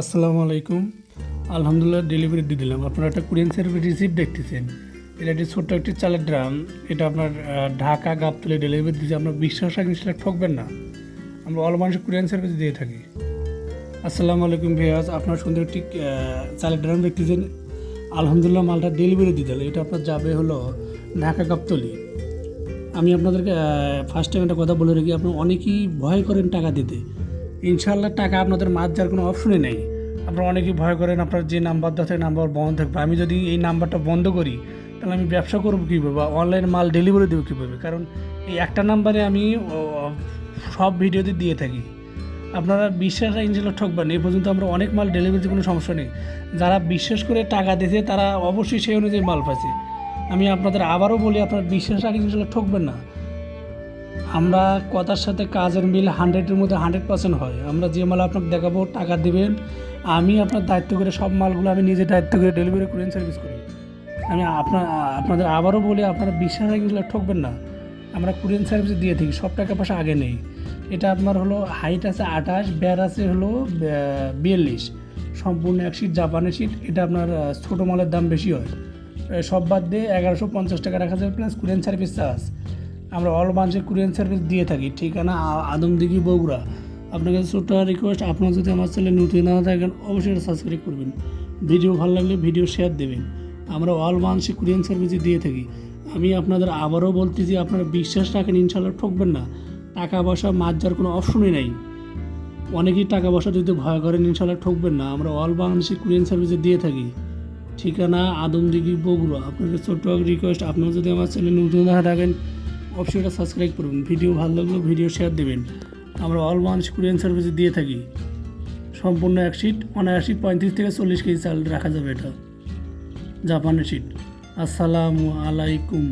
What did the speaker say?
আসসালামু আলাইকুম। আলহামদুলিল্লাহ ডেলিভারি দিয়ে দিলাম। আপনারা একটা কুরিয়ান সার্ভিস রিসিভ দেখতেছেন। এটা একটি ছোট্ট একটি চালের ড্রাম। এটা আপনার ঢাকা গাবতলে ডেলিভারি দিচ্ছে আপনার বিশ্বাস রাখেন সেটা ঠকবেন না। আমরা অল মানুষ কুরিয়ান সার্ভিস দিয়ে থাকি। আসসালামু আলাইকুম ভিয়াজ আপনার সুন্দর একটি চালের ড্রাম দেখতেছেন। আলহামদুলিল্লাহ মালটা ডেলিভারি দিয়ে দিল এটা আপনার যাবে হলো ঢাকা গাবতলি। আমি আপনাদেরকে ফার্স্ট টাইম একটা কথা বলে রাখি। আপনি অনেকেই ভয় করেন টাকা দিতে। ইনশাল্লাহ টাকা আপনাদের মার যাওয়ার কোনো অপশনই নেই। আপনারা অনেকেই ভয় করেন, আপনার যে নাম্বার দেওয়া নাম্বার বন্ধ থাকবে। আমি যদি এই নাম্বারটা বন্ধ করি, তাহলে আমি ব্যবসা করব কীভাবে বা অনলাইন মাল ডেলিভারি দেবো কীভাবে? কারণ এই একটা নাম্বারে আমি সব ভিডিওতে দিয়ে থাকি। আপনারা বিশ্বাস ইনশাল্লাহ ঠকবেন এই পর্যন্ত আমরা অনেক মাল ডেলিভারিতে কোনো সমস্যা নেই। যারা বিশ্বাস করে টাকা দিয়েছে, তারা অবশ্যই সেই অনুযায়ী মাল পাচ্ছে আমি আপনাদের আবারও বলি, আপনারা বিশ্বাস রাখি ইনশাল্লাহ ঠকবেন না। আমরা কথার সাথে কাজের মিল হান্ড্রেডের মধ্যে হান্ড্রেড পার্সেন্ট হয়। আমরা যে মাল আপনাকে দেখাবো, টাকা দেবেন, আমি আপনার দায়িত্ব করে সব মালগুলো আমি নিজে দায়িত্ব করে ডেলিভারি কুরিয়ান সার্ভিস করি। আমি আপনার আপনাদের আবারও বলি, আপনারা বিশ্বাস রাখি ইনশাল্লাহ ঠকবেন না। আমরা কুরিয়ান সার্ভিস দিয়ে থাকি, সব টাকা পয়সা আগে নেই। এটা আপনার হলো হাইট আছে আঠাশ ব্যার আছে হলো বিয়াল্লিশ। সম্পূর্ণ এক সিট জাপানের সিট এটা আপনার ছোটো মালের দাম বেশি হয়। সব বাদ দিয়ে এগারোশো পঞ্চাশ টাকা রাখা যাবে প্লাস কুরিয়ান সার্ভিস চার্জ আমরা অল বাঞ্চে কুরিয়ান সার্ভিস দিয়ে থাকি, ঠিকানা আদমদিঘি বগুড়া। আপনার কাছে ছোট্ট রিকোয়েস্ট আপনারা যদি আমার চ্যানেলে নতুন না থাকেন, অবশ্যই সাবস্ক্রাইব করবেন। ভিডিও ভালো লাগলে ভিডিও শেয়ার দেবেন। আমরা অল বাঞ্চে কুরিয়ান সার্ভিসে দিয়ে থাকি। আমি আপনাদের আবারও বলতেছি আপনারা বিশ্বাস রাখেন ইনশাল্লাহ ঠকবেন না। টাকা পয়সা মাছ যাওয়ার কোনো অপশনই নাই। অনেকেই টাকা পয়সা যদি ভয় করেন ইনশাল্লাহ ঠকবেন না। আমরা অল বাংলাদেশি কুরিয়ান সার্ভিসে দিয়ে থাকি। ঠিকানা আদমদিঘি বগুড়া। আপনাদের ছোট্ট রিকোয়েস্ট আপনারা যদি আমার চ্যানেল নতুন থাকেন এটা সাবস্ক্রাইব করুন ভিডিও ভালো লাগলে ভিডিও শেয়ার দেবেন। আমরা অল মানুষ কুরিয়ান সার্ভিসে দিয়ে থাকি। সম্পূর্ণ এক সিট অনায়াসি পঁয়ত্রিশ থেকে চল্লিশ কেজি চাল রাখা যাবে এটা। জাপানের সিট আসসালামু আলাইকুম।